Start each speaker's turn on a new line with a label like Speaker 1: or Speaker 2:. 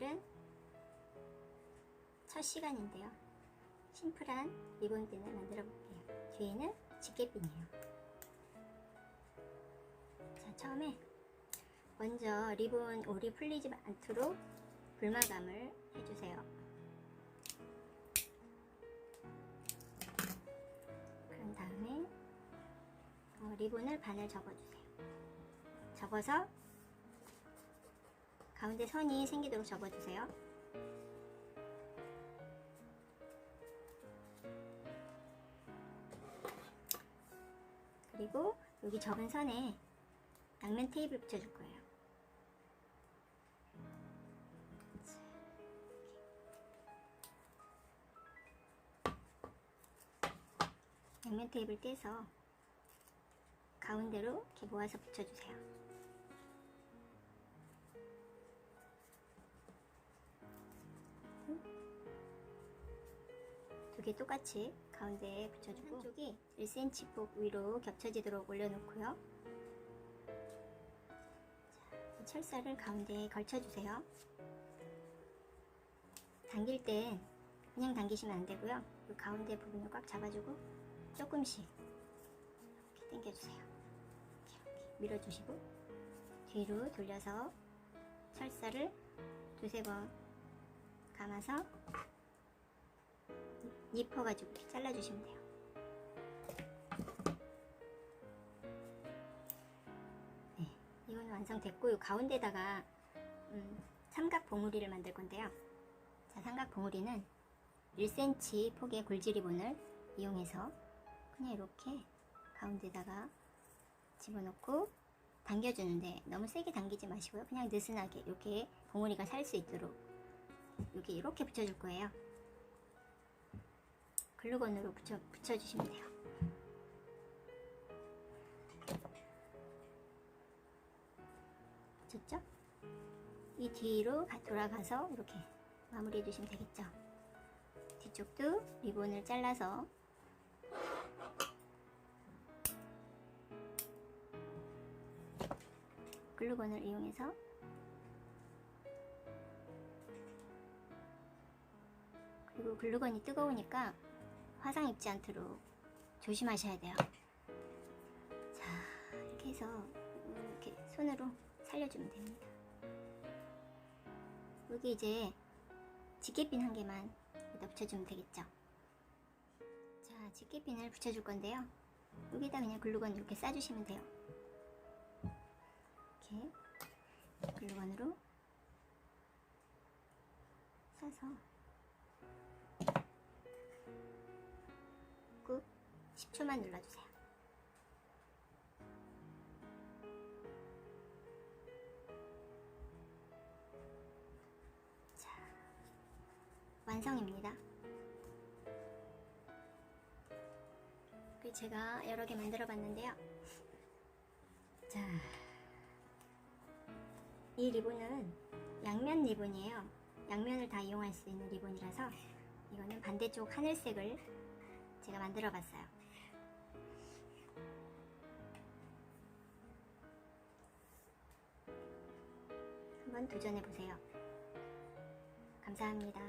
Speaker 1: 오늘은 첫 시간인데요. 심플한 리본핀을 만들어 볼게요. 뒤에는 집게핀이에요. 자, 처음에 먼저 리본 올이 풀리지 않도록 불마감을 해주세요. 그런 다음에 어, 리본을 반을 접어주세요. 접어서 가운데 선이 생기도록 접어주세요. 그리고 여기 접은 선에 양면 테이프를 붙여줄 거예요. 양면 테이프를 떼서 가운데로 이렇게 모아서 붙여주세요. 두개 똑같이 가운데에 붙여주고 한쪽이 1cm 폭 위로 겹쳐지도록 올려놓고요. 자, 이 철사를 가운데에 걸쳐주세요. 당길 땐 그냥 당기시면 안 되고요. 이 가운데 부분을 꽉 잡아주고 조금씩 이렇게 당겨주세요. 이렇게, 이렇게 밀어주시고 뒤로 돌려서 철사를 두세 번 감아서 입혀가지고 이렇게 잘라주시면 돼요. 네, 이건 완성됐고 이 가운데다가 음, 삼각 봉우리를 만들 건데요. 자, 삼각 봉우리는 1cm 폭의 굴지리본을 이용해서 그냥 이렇게 가운데다가 집어넣고 당겨주는데 너무 세게 당기지 마시고요. 그냥 느슨하게 이렇게 봉우리가 살 수 있도록 여기 이렇게 붙여줄 거예요. 글루건으로 붙여, 붙여주시면 돼요. 붙였죠? 이 뒤로 가- 돌아가서 이렇게 마무리해 주시면 되겠죠? 뒤쪽도 리본을 잘라서 글루건을 이용해서 그리고 글루건이 뜨거우니까 화상 입지 않도록 조심하셔야 돼요. 자, 이렇게 해서 이렇게 손으로 살려주면 됩니다. 여기 이제 집게핀 한 개만 여기다 붙여주면 되겠죠. 자, 집게핀을 붙여줄 건데요. 여기다 그냥 글루건 이렇게 싸주시면 돼요. 이렇게 글루건으로 싸서 10초만 눌러주세요. 자, 완성입니다. 그 제가 여러 개 만들어 봤는데요. 자, 이 리본은 양면 리본이에요. 양면을 다 이용할 수 있는 리본이라서 이거는 반대쪽 하늘색을 제가 만들어 봤어요. 한번 도전해 보세요. 감사합니다.